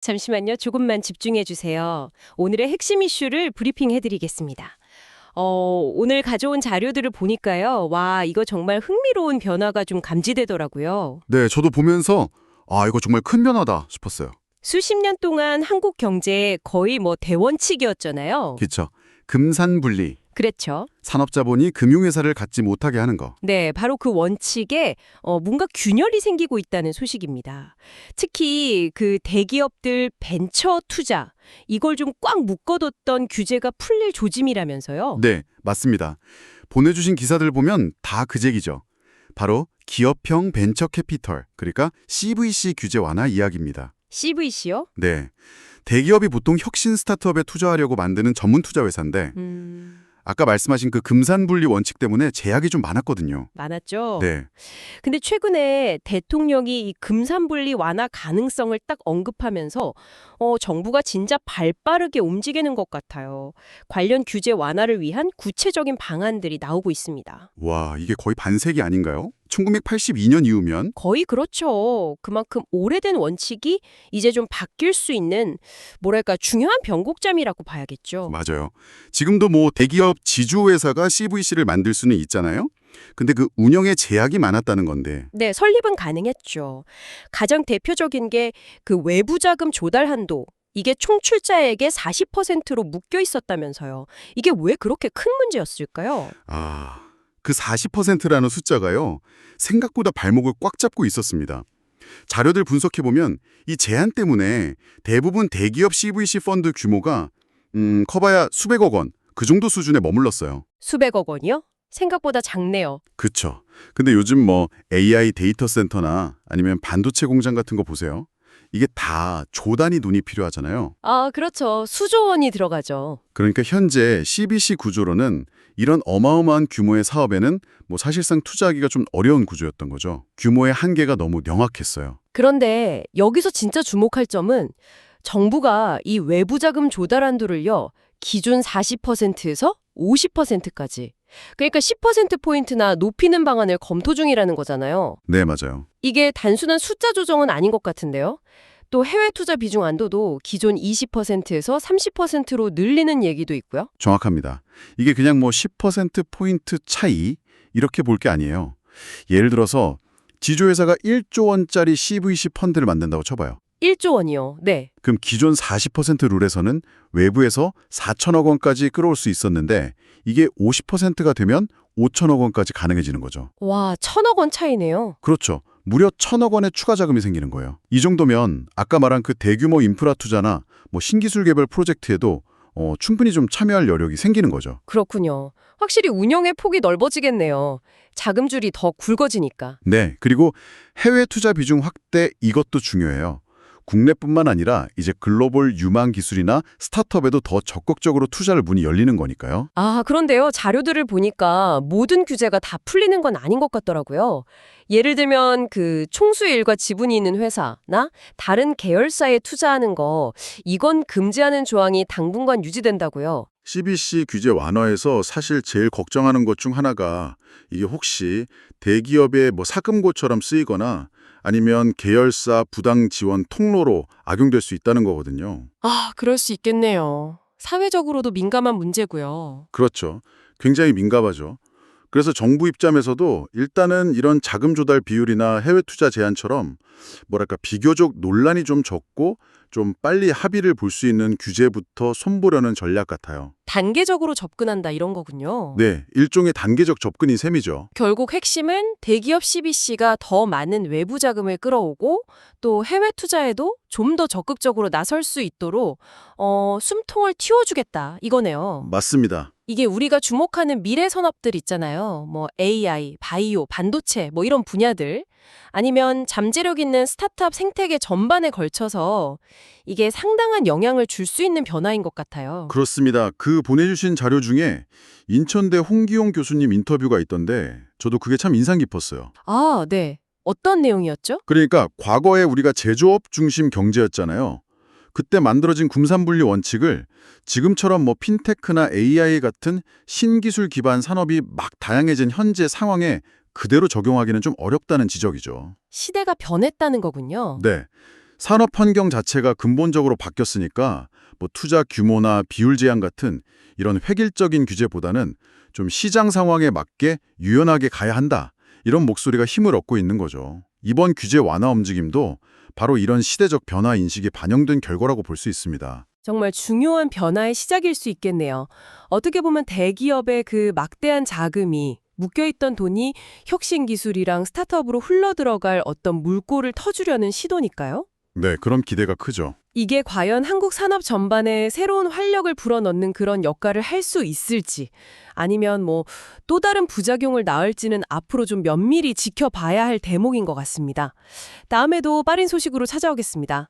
잠시만요. 조금만 집중해 주세요. 오늘의 핵심 이슈를 브리핑 해 드리겠습니다. 어, 오늘 가져온 자료들을 보니까요. 와, 이거 정말 흥미로운 변화가 좀 감지되더라고요. 네, 저도 보면서 아, 이거 정말 큰 변화다 싶었어요. 수십 년 동안 한국 경제의 거의 뭐 대원칙이었잖아요. 그렇죠. 금산분리, 그랬죠. 산업자본이 금융회사를 갖지 못하게 하는 거. 네, 바로 그 원칙에 어, 뭔가 균열이 생기고 있다는 소식입니다. 특히 그 대기업들 벤처 투자 이걸 좀 꽉 묶어뒀던 규제가 풀릴 조짐이라면서요. 네, 맞습니다. 보내주신 기사들 보면 다 그 얘기죠. 바로 기업형 벤처 캐피털, 그러니까 CVC 규제 완화 이야기입니다. CVC요? 네. 대기업이 보통 혁신 스타트업에 투자하려고 만드는 전문 투자 회사인데 음, 아까 말씀하신 그 금산분리 원칙 때문에 제약이 좀 많았거든요. 많았죠. 네. 근데 최근에 대통령이 이 금산분리 완화 가능성을 딱 언급하면서 어, 정부가 진짜 발빠르게 움직이는 것 같아요. 관련 규제 완화를 위한 구체적인 방안들이 나오고 있습니다. 와, 이게 거의 반세기 아닌가요? 1982년 이후면 거의 그렇죠. 그만큼 오래된 원칙이 이제 좀 바뀔 수 있는 뭐랄까 중요한 변곡점이라고 봐야겠죠. 맞아요. 지금도 뭐 대기업 지주회사가 CVC를 만들 수는 있잖아요. 근데 그 운영에 제약이 많았다는 건데 네, 설립은 가능했죠. 가장 대표적인 게 그 외부 자금 조달 한도. 이게 총 출자액의 40%로 묶여 있었다면서요. 이게 왜 그렇게 큰 문제였을까요? 아, 그 40%라는 숫자가요. 생각보다 발목을 꽉 잡고 있었습니다. 자료들 분석해 보면 이 제한 때문에 대부분 대기업 CVC 펀드 규모가 음, 커봐야 수백억 원, 그 정도 수준에 머물렀어요. 수백억 원이요? 생각보다 작네요. 그쵸. 근데 요즘 뭐 AI 데이터 센터나 아니면 반도체 공장 같은 거 보세요. 이게 다 조단위 눈이 필요하잖아요. 아, 그렇죠. 수조 원이 들어가죠. 그러니까 현재 CBC 구조로는 이런 어마어마한 규모의 사업에는 뭐 사실상 투자하기가 좀 어려운 구조였던 거죠. 규모의 한계가 너무 명확했어요. 그런데 여기서 진짜 주목할 점은 정부가 이 외부 자금 조달 한도를요. 기존 40%에서 50%까지. 그러니까 10%포인트나 높이는 방안을 검토 중이라는 거잖아요. 네, 맞아요. 이게 단순한 숫자 조정은 아닌 것 같은데요. 또 해외 투자 비중 안도도 기존 20%에서 30%로 늘리는 얘기도 있고요. 정확합니다. 이게 그냥 뭐 10%포인트 차이 이렇게 볼 게 아니에요. 예를 들어서 지주회사가 1조 원짜리 CVC 펀드를 만든다고 쳐봐요. 1조 원이요. 네. 그럼 기존 40% 룰에서는 외부에서 4천억 원까지 끌어올 수 있었는데 이게 50%가 되면 5천억 원까지 가능해지는 거죠. 와, 천억 원 차이네요. 그렇죠. 무려 천억 원의 추가 자금이 생기는 거예요. 이 정도면 아까 말한 그 대규모 인프라 투자나 뭐 신기술 개발 프로젝트에도 어, 충분히 좀 참여할 여력이 생기는 거죠. 그렇군요. 확실히 운영의 폭이 넓어지겠네요. 자금줄이 더 굵어지니까. 네. 그리고 해외 투자 비중 확대 이것도 중요해요. 국내뿐만 아니라 이제 글로벌 유망 기술이나 스타트업에도 더 적극적으로 투자를 문이 열리는 거니까요. 아, 그런데요. 자료들을 보니까 모든 규제가 다 풀리는 건 아닌 것 같더라고요. 예를 들면 그 총수의 일과 지분이 있는 회사나 다른 계열사에 투자하는 거 이건 금지하는 조항이 당분간 유지된다고요. CBC 규제 완화에서 사실 제일 걱정하는 것 중 하나가 이게 혹시 대기업의 뭐 사금고처럼 쓰이거나 아니면 계열사 부당 지원 통로로 악용될 수 있다는 거거든요. 아, 그럴 수 있겠네요. 사회적으로도 민감한 문제고요. 그렇죠. 굉장히 민감하죠. 그래서 정부 입장에서도 일단은 이런 자금 조달 비율이나 해외 투자 제한처럼 뭐랄까 비교적 논란이 좀 적고 좀 빨리 합의를 볼 수 있는 규제부터 손보려는 전략 같아요. 단계적으로 접근한다 이런 거군요. 네, 일종의 단계적 접근이 셈이죠. 결국 핵심은 대기업 CBC가 더 많은 외부 자금을 끌어오고 또 해외 투자에도 좀 더 적극적으로 나설 수 있도록 어, 숨통을 틔워주겠다 이거네요. 맞습니다. 이게 우리가 주목하는 미래 산업들 있잖아요. 뭐 AI, 바이오, 반도체 뭐 이런 분야들 아니면 잠재력 있는 스타트업 생태계 전반에 걸쳐서 이게 상당한 영향을 줄 수 있는 변화인 것 같아요. 그렇습니다. 그 보내주신 자료 중에 인천대 홍기용 교수님 인터뷰가 있던데 저도 그게 참 인상 깊었어요. 아, 네. 어떤 내용이었죠? 그러니까 과거에 우리가 제조업 중심 경제였잖아요. 그때 만들어진 금산분리 원칙을 지금처럼 뭐 핀테크나 AI 같은 신기술 기반 산업이 막 다양해진 현재 상황에 그대로 적용하기는 좀 어렵다는 지적이죠. 시대가 변했다는 거군요. 네. 산업 환경 자체가 근본적으로 바뀌었으니까 뭐 투자 규모나 비율 제한 같은 이런 획일적인 규제보다는 좀 시장 상황에 맞게 유연하게 가야 한다. 이런 목소리가 힘을 얻고 있는 거죠. 이번 규제 완화 움직임도 바로 이런 시대적 변화 인식이 반영된 결과라고 볼 수 있습니다. 정말 중요한 변화의 시작일 수 있겠네요. 어떻게 보면 대기업의 그 막대한 자금이 묶여있던 돈이 혁신 기술이랑 스타트업으로 흘러들어갈 어떤 물꼬를 터주려는 시도니까요. 네, 그런 기대가 크죠. 이게 과연 한국 산업 전반에 새로운 활력을 불어넣는 그런 역할을 할 수 있을지 아니면 뭐 또 다른 부작용을 낳을지는 앞으로 좀 면밀히 지켜봐야 할 대목인 것 같습니다. 다음에도 빠른 소식으로 찾아오겠습니다.